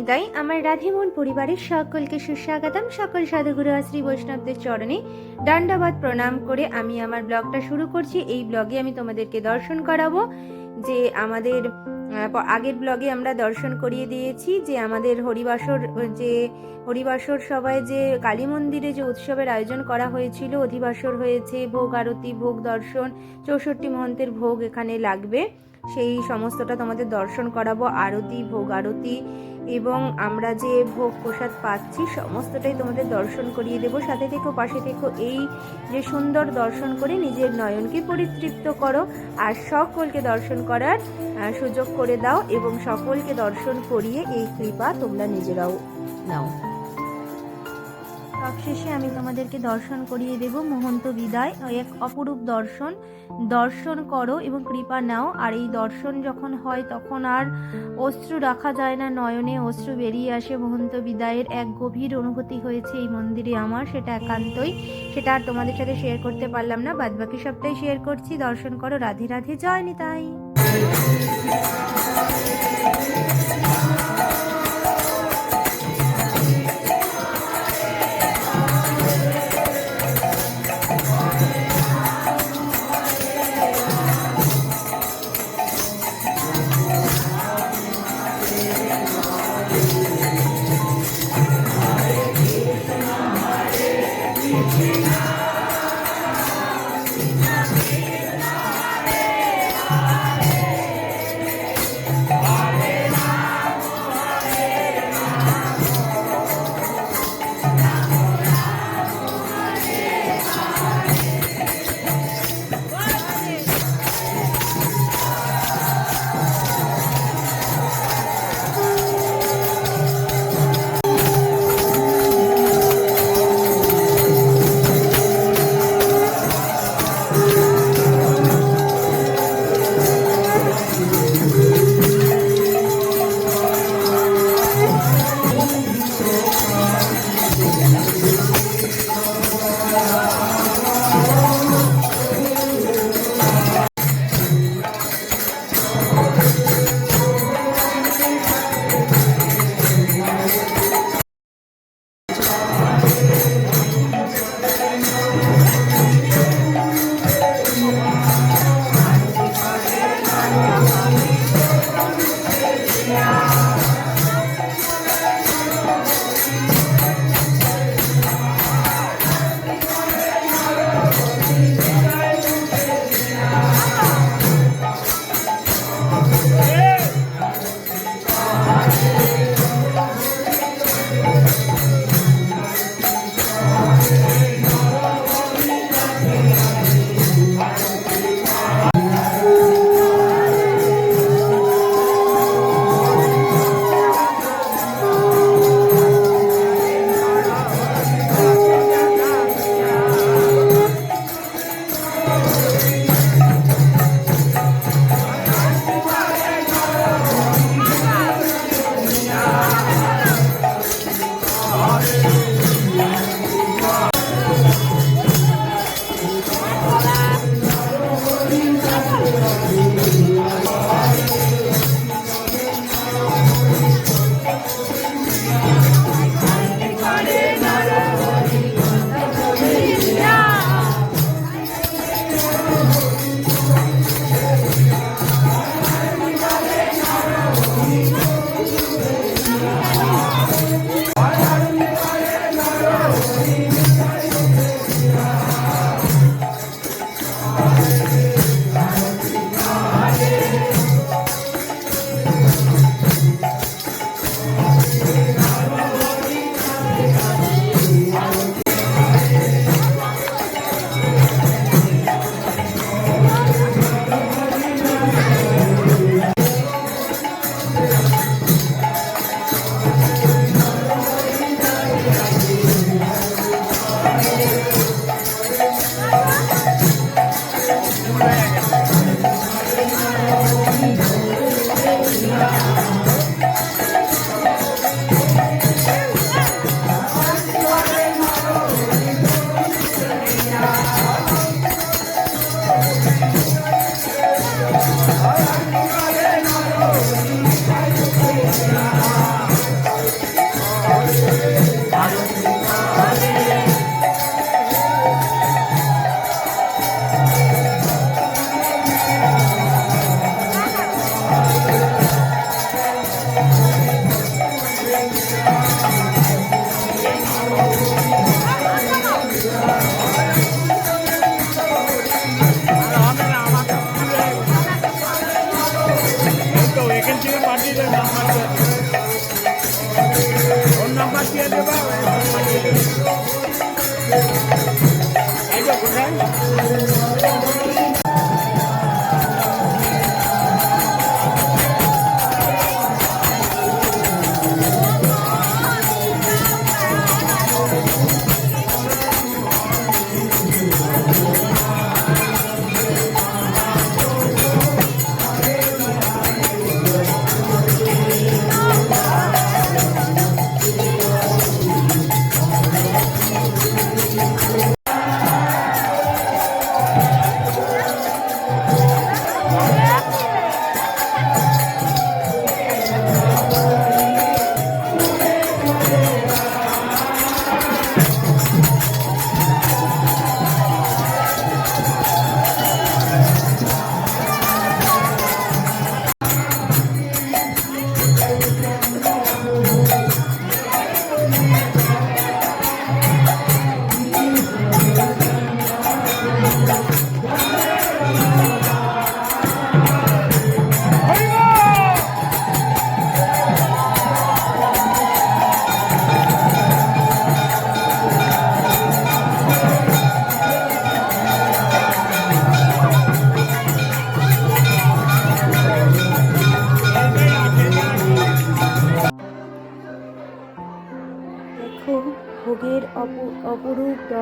নিতাই আমার রাধেমন পরিবারের সকলকে সুস্বাগতম। সকল সাধুগুরু শ্রী বৈষ্ণবদের চরণে দণ্ডবাদ প্রণাম করে আমি আমার ব্লগটা শুরু করছি। এই ব্লগে আমি তোমাদেরকে দর্শন করাবো যে আমাদের আগের ব্লগে আমরা দর্শন করিয়ে দিয়েছি যে আমাদের হরিবাসর, যে হরিবাসর সবাই যে কালী মন্দিরে যে উৎসবের আয়োজন করা হয়েছিল, অধিবাসর হয়েছে, ভোগ আরতি, ভোগ দর্শন, চৌষট্টি মহন্তের ভোগ এখানে লাগবে। সেই সমস্তটা তোমাদের দর্শন করাবো, আরতি, ভোগ আরতি এবং আমরা যে ভোগ প্রসাদ পাচ্ছি, সমস্তটাই তোমাদের দর্শন করিয়ে দেবো। সাথে থেকো, পাশে থেকো, এই যে সুন্দর দর্শন করে নিজের নয়নকে পরিতৃপ্ত করো আর সকলকে দর্শন করার সুযোগ করে দাও এবং সকলকে দর্শন করিয়ে এই কৃপা তোমরা নিজেরাও নাও। সবশেষে আমি তোমাদেরকে দর্শন করিয়ে দেব। মহন্ত বিদায়। এক অপরূপ দর্শন। দর্শন করো এবং কৃপা নাও। আর এই দর্শন যখন হয়, তখন আর অশ্রু রাখা যায় না। নয়নে অশ্রু বেরিয়ে আসে। মহন্ত বিদায়ের এক গভীর অনুভূতি হয়েছে এই মন্দিরে আমার। সেটা একান্তই। সেটা আর তোমাদের সাথে শেয়ার করতে পারলাম না। বাদ বাকি সবটাই শেয়ার করছি। দর্শন করো। রাধে রাধে। জয় নিতাই।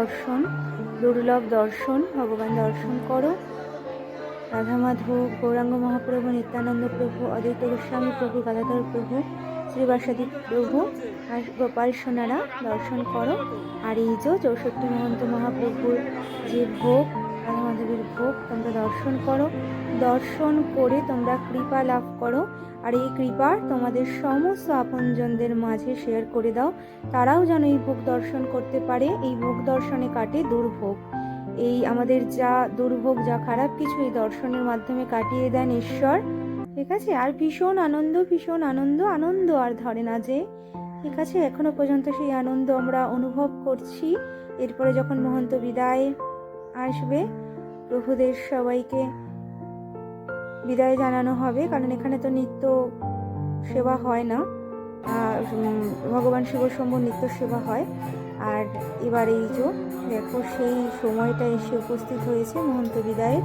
দর্শন, দুর্লভ দর্শন, ভগবান দর্শন করো। রাধা মাধব গৌরাঙ্গ মহাপ্রভু, নিত্যানন্দ প্রভু, অদ্বৈত গোস্বামী প্রভু, গাদাধর প্রভু, শ্রীবাসাদি প্রভু, আর গোপাল সোনারা দর্শন করো। আর এই যে চৌষট্টি মহন্ত মহাপ্রভুর যে ভোগ রাধা ভোগ তোমরা দর্শন করো। দর্শন করে তোমরা কৃপা লাভ করো। আর এই কৃপা তোমাদের সমস্ত আপনজনদের মাঝে শেয়ার করে দাও। তারাও যেন এই ভোগ দর্শন করতে পারে। এই ভোগ দর্শনে কাটে দুর্ভোগ। এই আমাদের যা দুর্ভোগ, যা খারাপ কিছু এই দর্শনের মাধ্যমে কাটিয়ে দেন ঈশ্বর। ঠিক আছে? আর ভীষণ আনন্দ ভীষণ আনন্দ আনন্দ আর ধরে না যে। ঠিক আছে? এখনও পর্যন্ত সেই আনন্দ আমরা অনুভব করছি। এরপরে যখন মহন্ত বিদায় আসবে প্রভুদের সবাইকে বিদায় জানানো হবে, কারণ এখানে তো নিত্য সেবা হয় না। ভগবান শিব শম্ভু নিত্য সেবা হয়। আর এবার এই যে, দেখো সেই সময়টা এসে উপস্থিত হয়েছে মহন্ত বিদায়ের।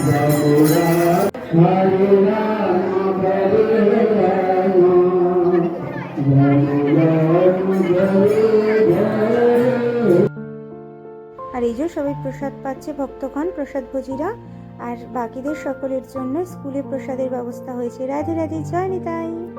আর এই যে সবাই প্রসাদ পাচ্ছে, ভক্তগণ, প্রসাদ ভোজিরা, আর বাকিদের সকলের জন্য স্কুলে প্রসাদের ব্যবস্থা হয়েছে। রাধে রাধে, জয় নিতাই।